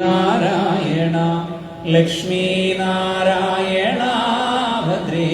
നാരായണ ലക്ഷ്മീ നാരായണ ഭദ്രേ.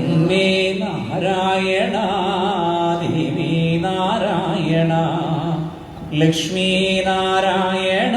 ഉമ്മേ നാരായണ ദേവി നാരായണ ലക്ഷ്മീ നാരായണ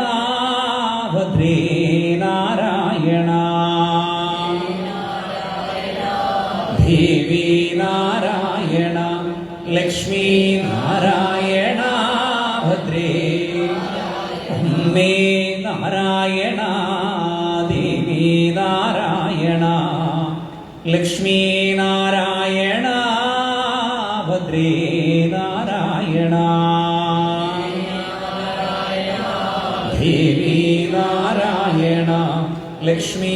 നാരായണ ലക്ഷ്മീ നാരായണ ഭദ്രേ. ഉമ്മേ നാരായണ ദേവി നാരായണ ലക്ഷ്മീ നാരായണ ഭദ്രേ നാരായണ. ദേവി നാരായണ ലക്ഷ്മീ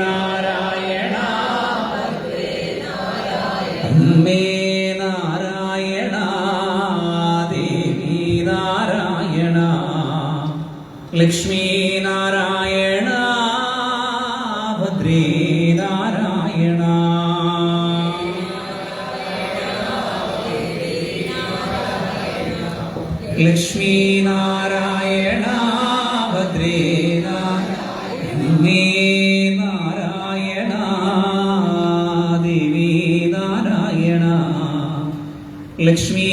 നാരായണ ദേവി നാരായണ ലക്ഷ്മീ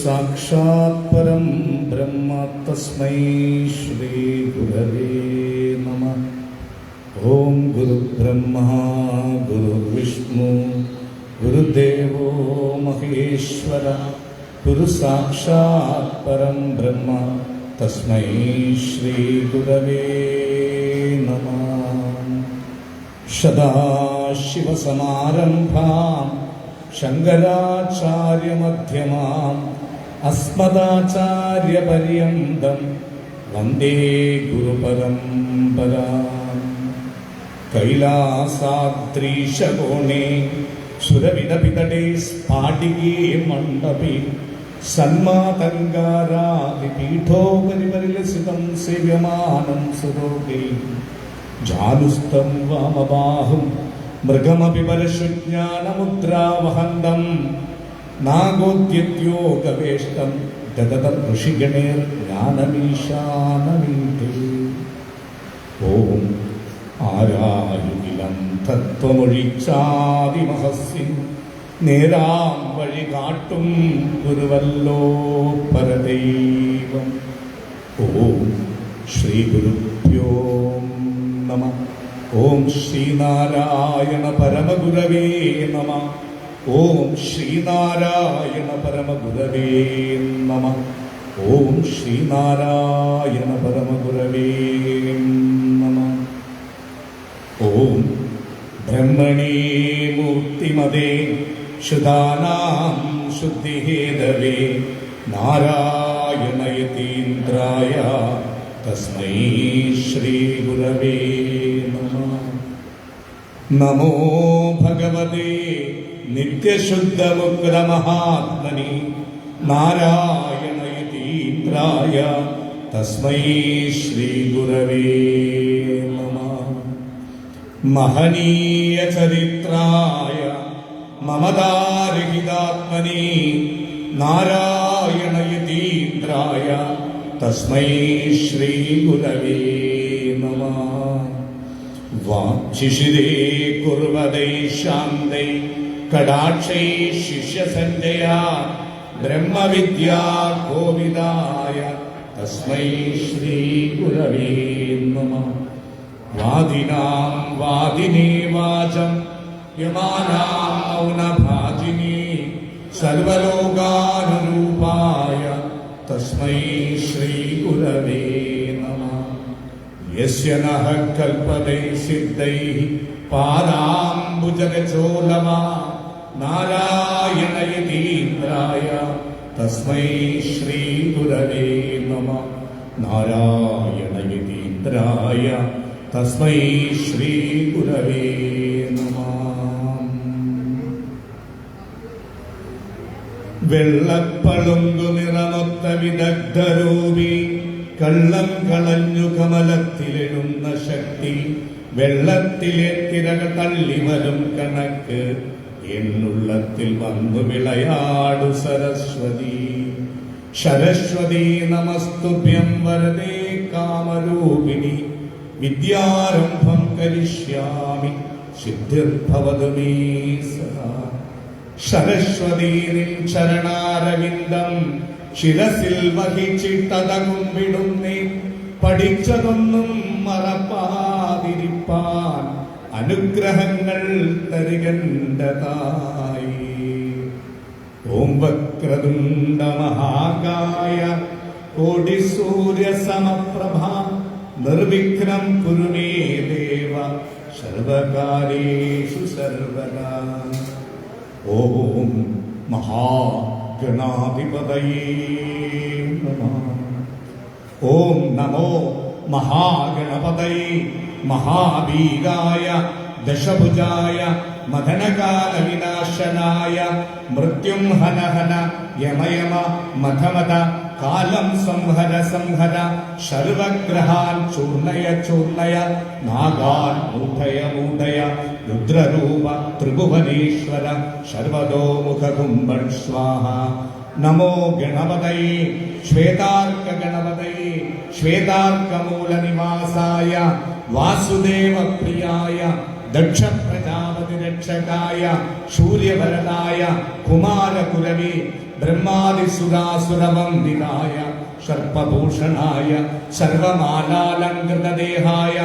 गुरुसाक्षात् परं ब्रह्म तस्मै श्रीगुरवे नमः। ॐ गुरुब्रह्मा गुरुर्विष्णु गुरुदेवो महेश्वर गुरुसाक्षात् परं ब्रह्म तस्मै श्रीगुरवे नमः। सदाशिवसमारम्भाम् शङ्कराचार्यमध्यमाम् അസ്മദാചാര്യപര്യന്തം വന്ദേ ഗുരുപരംപരാ കൈലാസാദ്രീശകോണേ സുരവിതപിതടേ സ്ഫാടികേ മണ്ഡപേ സന്മാതങ്കാരാതിപീഠോപരിപരിലസിതം സേവ്യമാനം സുരോഗേ ജാലുസ്തം വാമബാഹും മൃഗമപി പരശുജ്ഞാനമുദ്രാവഹന്തം നാഗോദ്യത്യോഗവേഷ്ടം ദദതം ഋഷിഗണേർ ജ്ഞാനമീശാനമീതേ. ഓം ആരായുകിലം തത്വമൊഴിച്ചാതിമഹസ്സിൻ നേരാം വഴി കാട്ടും ഗുരുവല്ലോ പരദൈവം. ഓം ശ്രീ ഗുരുഭ്യോ നമ. ഓം ശ്രീനാരായണ പരമഗുരവേ നമ. ഓം ശ്രീനാരായണ പരമഗുരവേ നമ. ഓം ശ്രീനാരായണ പരമഗുരവേ നമ. ഓം ബ്രഹ്മണേ മൂർത്തിമതേ ശുധാനാം ശുദ്ധിഹേതവേ നാരായണയതീന്ദ്രായ തസ്മൈ ശ്രീഗുരവേ നമ. നമോ ഭഗവതേ നിത്യശുദ്ധമുക്തമഹാത്മനി നാരായണയതീന്ദ്രായ തസ്മൈ ശ്രീഗുരവേ നമ. മഹനീയ ചരിത്രായ മമതാരഹിതാത്മനി നാരായണയതീന്ദ്രായ തസ്മൈ ശ്രീഗുരവേ നമ. വാക്ഷിഷിരേ കുർവദൈ ശാന്തൈ കടാക്ഷൈ ശിഷ്യസഞ്ജയ ബ്രഹ്മവിദ്യാ കോവിദായ തസ്മൈ ശ്രീഗുരവേ നമ. വാദിനാം വാദിനേ വാചം. യമാനാം മൗനഭാജിനി. സർവലോകാനുരൂപായ. തസ്മൈ ശ്രീഗുരവേ നമ. യസ്യ നഃ കൽപ്പതൈ സിദ്ധൈ. പാദാംബുജഗചോലമാ. നാരായണയതീന്ദ്രായ തസ്മൈ ശ്രീ ഗുരവേ നമ. നാരായണയതീന്ദ്രായ തസ്മൈ ശ്രീ ഗുരവേ നമ. വെള്ളപ്പളുങ്കു നിറമൊത്ത വിദഗ്ധരൂപി കള്ളം കളഞ്ഞു കമലത്തിലെഴുന്ന ശക്തി വെള്ളത്തിലെ തിരക തള്ളിവരും കണക്ക് എന്നുള്ളത്തിൽ വന്നു വിളയാടു സരസ്വതി. സരസ്വതി നമസ്തുഭ്യം വരദേ കാമരൂപിണി. വിദ്യാരംഭം കരിഷ്യാമി. സിദ്ധിർഭവതു മേ സദാ സരസ്വതീ ചരണാരവിന്ദം. ശിരസിൽ വഹിച്ചിട്ടതകും വിടുന്നേ. പഠിച്ചതൊന്നും മറപ്പാതിരിപ്പാൻ. അനുഗ്രഹങ്ങൾ തരികണ്ടതായി ഓം വക്രതുണ്ട മഹാകായ കോടി സൂര്യ സമപ്രഭ നിർവിഘ്നം കുരുമേ ദേവ സർവകാലേഷു സർവദാ ഓം മഹാഗണാധിപതയേ നമഃ. ഓം നമോ മഹാഗണപതയേ മഹാവീരായ ദശഭുജായ മദനകാലവിനാശനായ മൃത്യും ഹന ഹന യമയമ മഥമത കാലം സംഹര സംഹര സർവഗ്രഹാൻ ചൂർണയ ചൂർണയ നാഗാൻ മൂഢയ മൂഢയ രുദ്രരൂപ ത്രിഭുവനീശ്വര സർവതോമുഖ കുംഭൺ സ്വാഹ. നമോ ഗണപതയെ ശ്വേതാർക്ക ഗണപതയെ ശ്വേതാർക്കമൂല വാസുദേവ പ്രിയായ ദക്ഷ പ്രജാപതി രക്ഷകായ സൂര്യഭരതായ കുമാരകുലവി ബ്രഹ്മാതിസുരാസുരവന്ദിതായ സർപ്പഭൂഷണായ സർവമാലാലങ്കൃതദേഹായ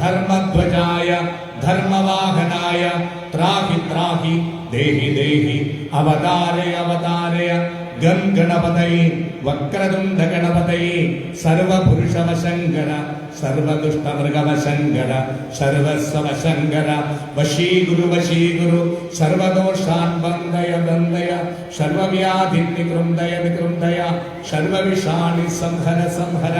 ധർമ്മധ്വജായ ധർമ്മവാഹനായ ത്രാഹി ത്രാഹി ദേഹി ദേഹി അവതാരയ അവതാരയ ഗം ഗണപതയെ വക്രതുണ്ട ഗണപതയെ സർവപുരുഷവശങ്കര സർവദുഷ്ടമൃഗവശങ്കര സർവസ്വശങ്കര വശീഗുരു വശീഗുരു സർവദോഷാൻ ബന്ധയ ബന്ധയ സർവവ്യാധി നികൃന്ദയ നികൃന്ദയ സർവവിഷാണി സംഹര സംഹര.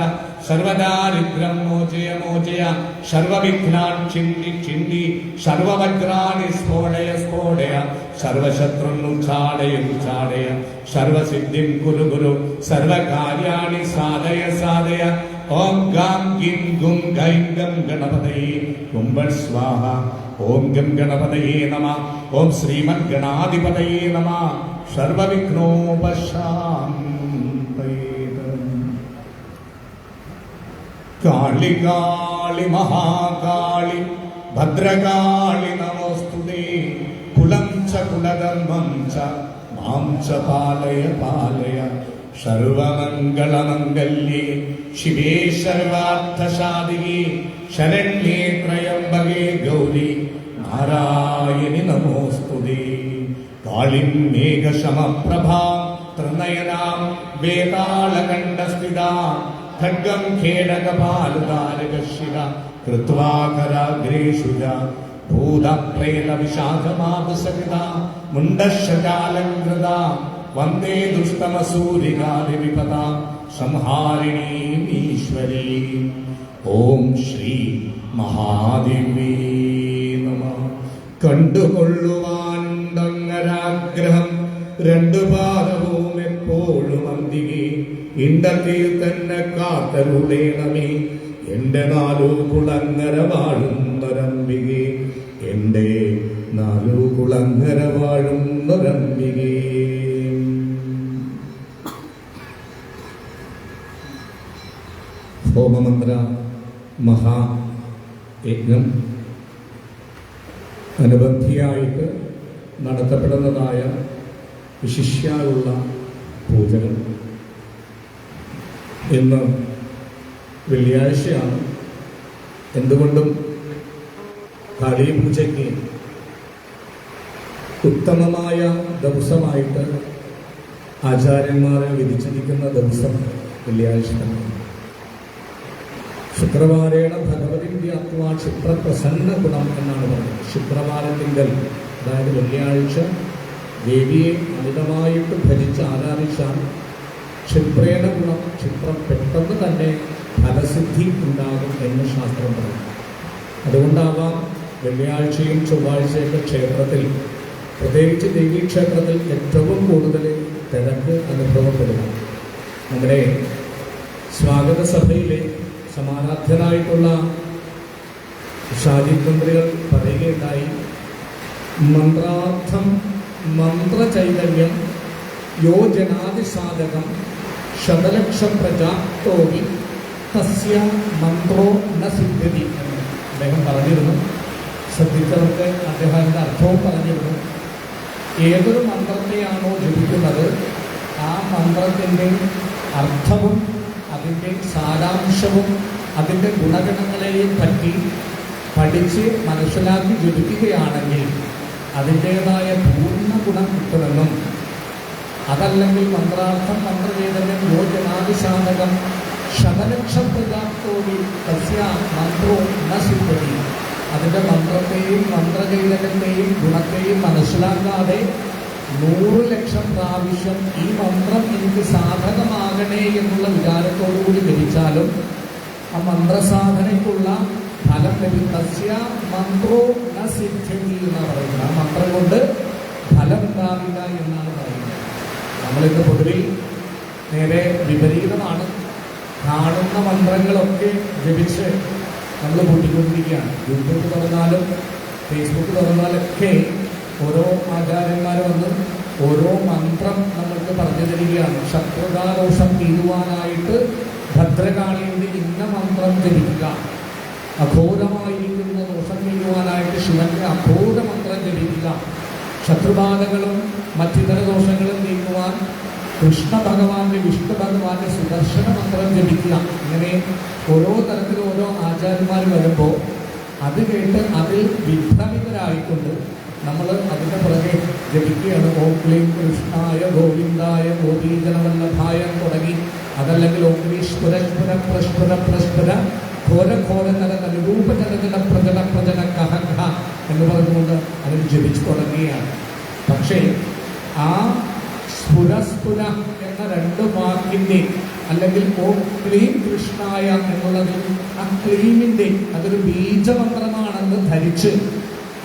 സർവദാരിദ്രം മോചയ മോചയ സർവവിഘ്നാൻ ചിന്തി ചിന്തി സർവവജ്രാണി സ്ഫോടയ സ്ഫോടയ സർവശത്രുന്നുച്ചാടയ ഉച്ചാടയ സർവസിദ്ധിം കുരു കുരു സർവകാര്യാണി സാധയ സാധയ ഓം ഗാം ഗിം ഗും ഗൈം ഗം ഗണപതയേ കുംഭൾ സ്വാഹ ഓം ഗം ഗണപതയേ നമ ഓം ശ്രീമദ് ഗണാധിപതയേ നമ സർവവിഘ്നോപശാന്തയേ కాళి కాళి మహాకాళి భద్రకాళి నమోస్తుదే కులం చ కులధర్మం చ మాం చ పాలయ పాలయ. సర్వమంగళమంగళ్యే. శివే సర్వార్థసాధిని. శరణ్యే త్రయంబగే గౌరీ. నారాయణి నమోస్తుదే కాళిం మేఘశమ ప్రభా త్రినయనాం వేతాళకండ ഖഡ്ഗം ഖേടകപാലതാരകശിര കൃത്വാ കരാഗ്രേഷുജ ഭൂതപ്രേതവിഷാദമാപസകിത മുണ്ടശകാലങ്കൃത വന്ദേ ദുഷ്ടമസൂരികാദിവിപദ സംഹാരിണീം ഈശ്വരീം. ഓം ശ്രീ മഹാദേവീ നമ. കണ്ടുകൊള്ളുവാനുണ്ടങ്ങരാഗ്രഹം രണ്ടു പാദവും ഇണ്ടത്തിൽ തന്നെ കാത്തരുളേണമേ. എന്റെ നാലു കുളങ്ങര വാഴുന്നൊരംബികെ എന്റെ നാലു കുളങ്ങര വാഴുന്നൊരംബികേ ഹോമമന്ത്ര മഹായജ്ഞം അനുബന്ധിയായിട്ട് നടത്തപ്പെടുന്നതായ വിശിഷ്യായുള്ള പൂജകൾ. ഇന്ന് വെള്ളിയാഴ്ചയാണ്. എന്തുകൊണ്ടും കാളി പൂജയ്ക്ക് ഉത്തമമായ ദിവസമായിട്ട് ആചാര്യന്മാരെ വിധിച്ചിരിക്കുന്ന ദിവസം വെള്ളിയാഴ്ച ശുക്രവാരേണ ഭഗവതിന്റെ ആത്മാ ക്ഷിപ്രപ്രസന്ന ഗുണം എന്നാണ് പറയുന്നത്. ശുക്രവാരത്തിങ്കൽ അതായത് വെള്ളിയാഴ്ച ദേവിയെ അമിതമായിട്ട് ഭജിച്ച് ആരാധിച്ചാൽ ക്ഷിപ്രേണ ഗുണം ക്ഷിപ്രം പെട്ടെന്ന് തന്നെ ഫലസിദ്ധി ഉണ്ടാകും എന്ന് ശാസ്ത്രം പറയും അതുകൊണ്ടാവാം വെള്ളിയാഴ്ചയും ചൊവ്വാഴ്ചയൊക്കെ ക്ഷേത്രത്തിൽ പ്രത്യേകിച്ച് ദേവീക്ഷേത്രത്തിൽ ഏറ്റവും കൂടുതൽ തിരക്ക് അനുഭവപ്പെടുക അങ്ങനെ സ്വാഗത സഭയിലെ സമാരാധ്യനായിട്ടുള്ള ഷാജി തന്ത്രികൾ പറയുകയുണ്ടായി മന്ത്രാർത്ഥം മന്ത്രചൈതന്യം യോ ജനാതിസാധകം ശതലക്ഷ പ്രജാക്തോവി തസ്യ മന്ത്രോ ന സിദ്ധ്യതി എന്ന് അദ്ദേഹം പറഞ്ഞിരുന്നു. ശ്രദ്ധിച്ചവർക്ക് അദ്ദേഹത്തിന്റെ അർത്ഥവും പറഞ്ഞിരുന്നു. ഏതൊരു മന്ത്രത്തെയാണോ ജപിക്കുന്നത് ആ മന്ത്രത്തിന്റെ അർത്ഥവും അതിന്റെ സാരാംശവും അതിന്റെ ഗുണഗണങ്ങളെയും പറ്റി പഠിച്ച് മനസ്സിലാക്കി ജപിക്കുകയാണെങ്കിൽ അതിന്റേതായ പൂർണ ഗുണം കിട്ടുമെന്നും അതല്ലെങ്കിൽ മന്ത്രാർത്ഥം മന്ത്രവേദനം യോജനാദിശാതകം ശതലക്ഷം പ്രജാപ്തോടി തസ്യ മന്ത്രോ ന സിദ്ധതി. അതിന്റെ മന്ത്രത്തെയും മന്ത്രചൈതന്യത്തെയും ഗുണത്തെയും മനസ്സിലാക്കാതെ നൂറ് ലക്ഷം പ്രാവശ്യം ഈ മന്ത്രം എനിക്ക് സാധകമാകണേ എന്നുള്ള വിചാരത്തോടു കൂടി ലഭിച്ചാലും ആ മന്ത്രസാധനയ്ക്കുള്ള ഫലം ലഭിക്കസ്യ മന്ത്രോ ന സിദ്ധ്യതി എന്നാണ് പറയുന്നത്. ആ മന്ത്രം കൊണ്ട് ഫലം ഉണ്ടാവില്ല എന്നാണ് പറയുന്നത്. നമ്മളിന്ന് പൊതുവിൽ നേരെ വിപരീതമാണ്. കാണുന്ന മന്ത്രങ്ങളൊക്കെ ജപിച്ച് നമ്മൾ കൂട്ടിക്കൊണ്ടിരിക്കുകയാണ്. യൂട്യൂബ് തുറന്നാലും ഫേസ്ബുക്ക് തുറന്നാലൊക്കെ ഓരോ ആചാര്യന്മാർ വന്ന് ഓരോ മന്ത്രം നമ്മൾക്ക് പറഞ്ഞു തരികയാണ്. ശത്രുതാദോഷം തീരുവാനായിട്ട് ഭദ്രകാളിയുടെ ഇന്ന മന്ത്രം ജപിക്കുക. അഘോരമായിരിക്കുന്ന ദോഷം തീരുവാനായിട്ട് ശിവന്റെ അഘോര മന്ത്രം ജപിക്കുക. ശത്രുബാധകളും മറ്റിതര ദോഷങ്ങളും നീക്കുവാൻ കൃഷ്ണ ഭഗവാന്റെ വിഷ്ണു ഭഗവാന്റെ സുദർശന മന്ത്രം ജപിക്കുക. ഇങ്ങനെ ഓരോ തരത്തിൽ ഓരോ ആചാര്യന്മാർ വരുമ്പോൾ അത് കേട്ട് അതിൽ വിഭ്രമിതരായിക്കൊണ്ട് നമ്മൾ അതിന്റെ പുറകെ ജപിക്കുകയാണ്. ഓം ക്ലീം കൃഷ്ണായ ഗോവിന്ദായ ഗോപീജനവല്ലഭായ തുടങ്ങി. അതല്ലെങ്കിൽ ഓം ക്ലീശ്വര സ്ഫുര പ്രസ്ഫുര പ്രസ്ഫുര ഘോര ഘോര തല അനുരൂപ ജനജന പ്രജന പ്രജന കഹ എന്ന് പറഞ്ഞുകൊണ്ട് അതിൽ ജപിച്ചു തുടങ്ങുകയാണ്. പക്ഷേ ആ സ്ഫുര സ്ഫുര എന്ന രണ്ട് വാക്കിന്റെ അല്ലെങ്കിൽ ഓം ക്ലീം കൃഷ്ണായ എന്നുള്ളത് ആ ക്ലീമിന്റെ അതൊരു ബീജമന്ത്രമാണെന്ന് ധരിച്ച്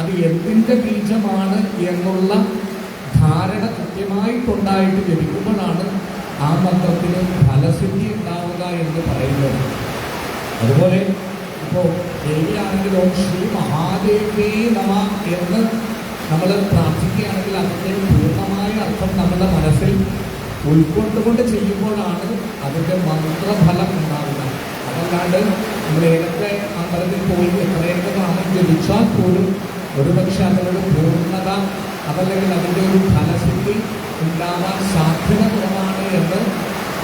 അത് എന്തിന്റെ ബീജമാണ് എന്നുള്ള ധാരണ കൃത്യമായിട്ടുണ്ടായിട്ട് ലഭിക്കുമ്പോഴാണ് ആ മന്ത്രത്തിന് ഫലസിദ്ധി ഉണ്ടാവുക എന്ന് പറയുന്നത്. അതുപോലെ ഇപ്പോൾ ദേവിയാണെങ്കിൽ ഓം ശ്രീ മഹാദേവി നമ എന്ന് നമ്മൾ പ്രാർത്ഥിക്കുകയാണെങ്കിൽ അതിന്റെ പൂർണമായ അർത്ഥം നമ്മുടെ മനസ്സിൽ ഉൾക്കൊണ്ടുകൊണ്ട് ചെയ്യുമ്പോഴാണ് അതിന്റെ മന്ത്രഫലം ഉണ്ടാകുന്നത് അതല്ലാണ്ട് നമ്മൾ ഏതൊക്കെ അമ്പലത്തിൽ പോയി എത്രയൊക്കെ നാമം ജപിച്ചാൽ പോലും ഒരുപക്ഷെ അതിനൊരു പൂർണത അതല്ലെങ്കിൽ അതിന്റെ ഒരു ഫലസിദ്ധി ഉണ്ടാവാൻ സാധ്യത കുറവാണ് എന്ന്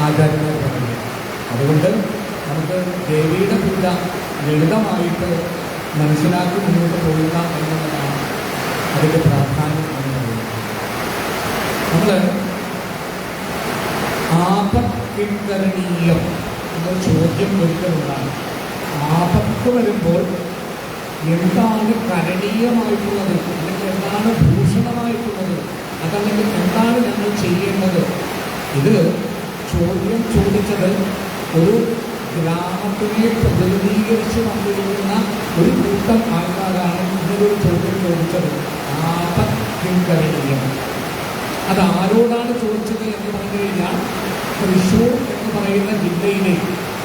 ആചാര്യങ്ങൾ പറഞ്ഞു അതുകൊണ്ട് നമുക്ക് ദേവിയുടെ പൂജ ലളിതമായിട്ട് മനസ്സിലാക്കി മുന്നോട്ട് പോകുക എന്നുള്ളതാണ് അതിന്റെ പ്രാധാന്യം എന്ന് പറയുന്നത്. നമ്മൾ ആപത്തിക്കരണീയം എന്ന ചോദ്യം ഒരിക്കലുണ്ടാണ് ആപത്ത് വരുമ്പോൾ എന്താണ് കരണീയമായിട്ടുള്ളത് അല്ലെങ്കിൽ എന്താണ് ഭൂഷണമായിട്ടുള്ളത് അതല്ലെങ്കിൽ എന്താണ് നമ്മൾ ചെയ്യേണ്ടത്? ഇത് ചോദ്യം ചോദിച്ചത് ഒരു ഗ്രാമത്തിനെ പ്രതിനിധീകരിച്ച് വന്നിരിക്കുന്ന ഒരു കൂട്ടം ആൾക്കാരാണ് ഇങ്ങനൊരു ചോദ്യം ചോദിച്ചത്. ആപത്തിങ്കരണീയം അത് ആരോടാണ് ചോദിച്ചത് എന്ന് പറഞ്ഞു കഴിഞ്ഞാൽ തൃശൂർ എന്ന് പറയുന്ന ജില്ലയിലെ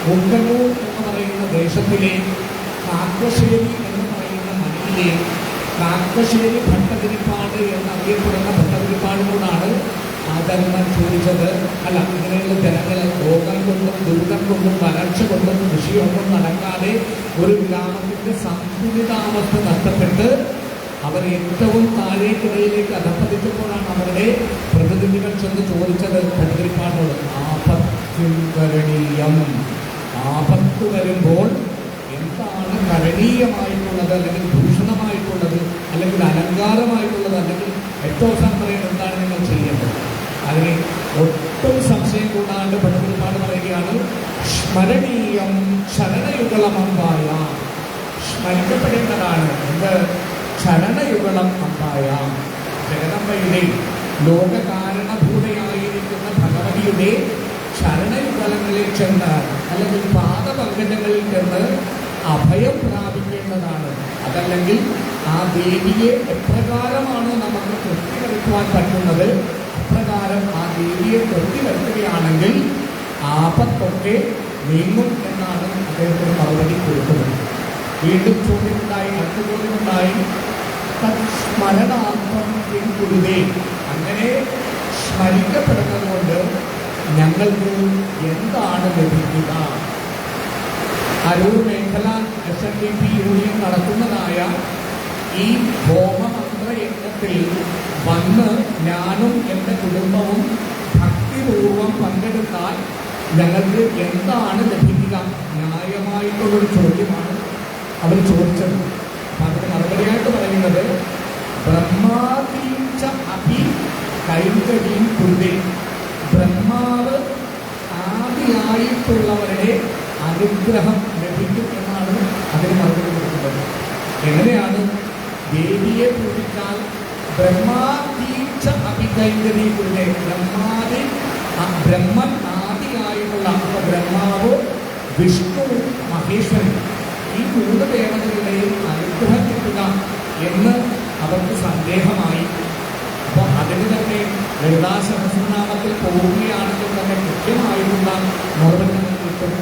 മുക്കന്നൂർ എന്ന് പറയുന്ന ദേശത്തിലെ കാക്കശ്ശേരി എന്ന് പറയുന്ന മണ്ണിലെ കാക്കശ്ശേരി ഭട്ടതിരിപ്പാട് എന്നറിയപ്പെടുന്ന ഭട്ടതിരിപ്പാടിനോടാണ് ആചാര്യന്മാർ ചോദിച്ചത് അല്ല ഇങ്ങനെയുള്ള ജനങ്ങളെ രോഗം കൊണ്ടും ദുരിതം കൊണ്ടും വരൾച്ച കൊണ്ടും കൃഷിയൊന്നും നടക്കാതെ ഒരു ഗ്രാമത്തിന്റെ സന്തുലിതാവസ്ഥ നഷ്ടപ്പെട്ട് അവർ ഏറ്റവും താഴേക്കിടയിലേക്ക് അധപ്പതിച്ചപ്പോഴാണ് അവരുടെ പ്രതിനിധികൾ ചെന്ന് ചോദിച്ചത് ഭട്ടതിരിപ്പാടിനോട് ആപത്തിൽ കരണീയം. ആപത്ത് വരുമ്പോൾ എന്താണ് കരണീയമായിട്ടുള്ളത് അല്ലെങ്കിൽ ഭൂഷണമായിട്ടുള്ളത് അല്ലെങ്കിൽ അലങ്കാരമായിട്ടുള്ളത് അല്ലെങ്കിൽ അവസാനം പറയുന്നത് എന്താണ് നിങ്ങൾ ചെയ്യേണ്ടത്? അതിന് ഒട്ടും സംശയം കൂടാണ്ട് ഭട്ടതിരിപ്പാട് പറയുകയാണ് സ്മരണീയം ശരണയുഗളമമ്പായ സ്മരിക്കപ്പെടേണ്ടതാണ്. എന്ത്? ചരണയുഗളം അമ്പായ. ജഗദമ്പയുടെ ലോകകാരണഭൂതയായിരിക്കുന്ന ഭഗവതിയുടെ ചരണയുഗളങ്ങളിൽ ചെന്ന് അല്ലെങ്കിൽ പാദപങ്കജങ്ങളിൽ ചെന്ന് അഭയം പ്രാപിക്കേണ്ടതാണ്. അതല്ലെങ്കിൽ ആ ദേവിയെ എപ്രകാരമാണ് നമുക്ക് തൃപ്തി വരുത്തുവാൻ പറ്റുന്നത്? അപ്രകാരം ആ ദേവിയെ തൊട്ടി വരുത്തുകയാണെങ്കിൽ ആപത്തൊക്കെ നീങ്ങും എന്നാണ് അദ്ദേഹത്തിന് മറുപടി കൊടുക്കുന്നത് വീണ്ടും ചോദ്യമുണ്ടായി അടുത്ത ചോദ്യമുണ്ടായി. സ്മരണാർത്ഥം അങ്ങനെ സ്മരിക്കപ്പെടുന്നത് കൊണ്ട് ഞങ്ങൾക്ക് എന്താണ് ലഭിക്കുക? അരൂർ മേഖല S N D P union നടത്തുന്നതായ ഈ ഹോമമന്ത്ര യജ്ഞത്തിൽ വന്ന് ഞാനും എന്റെ കുടുംബവും ഭക്തിപൂർവം പങ്കെടുത്താൽ ഞങ്ങൾക്ക് എന്താണ് ലഭിക്കുക? ന്യായമായിട്ടുള്ളൊരു ചോദ്യമാണ് അവർ ചോദിച്ചത്. അതിന് മറുപടിയായിട്ട് പറയുന്നത് ബ്രഹ്മാതീച്ച അഭി കൈകടിയും കുരുതേ. ബ്രഹ്മാവ് ആദിയായിട്ടുള്ളവരുടെ അനുഗ്രഹം ലഭിക്കും എന്നാണ് അതിന് മറുപടി കൊടുക്കുന്നത്. എങ്ങനെയാണ് ദേവിയെ പൂജിച്ചാൽ ബ്രഹ്മാതീച്ച അഭികൈകരീ കുരുതേ ബ്രഹ്മാതി ബ്രഹ്മൻ ആദിയായിട്ടുള്ള ബ്രഹ്മാവ് വിഷ്ണു മഹേശ്വരൻ. ഈ മൂന്ന് ദേവതകളുടെയും അനുഗ്രഹം കിട്ടുക എന്ന് അവർക്ക് സന്ദേഹമായി. അപ്പോൾ അതിന് തന്നെ ലളിതാ സഹസ്രനാമത്തിൽ പോവുകയാണെങ്കിൽ തന്നെ കൃത്യമായിട്ടുള്ള നിർവചനം കിട്ടും.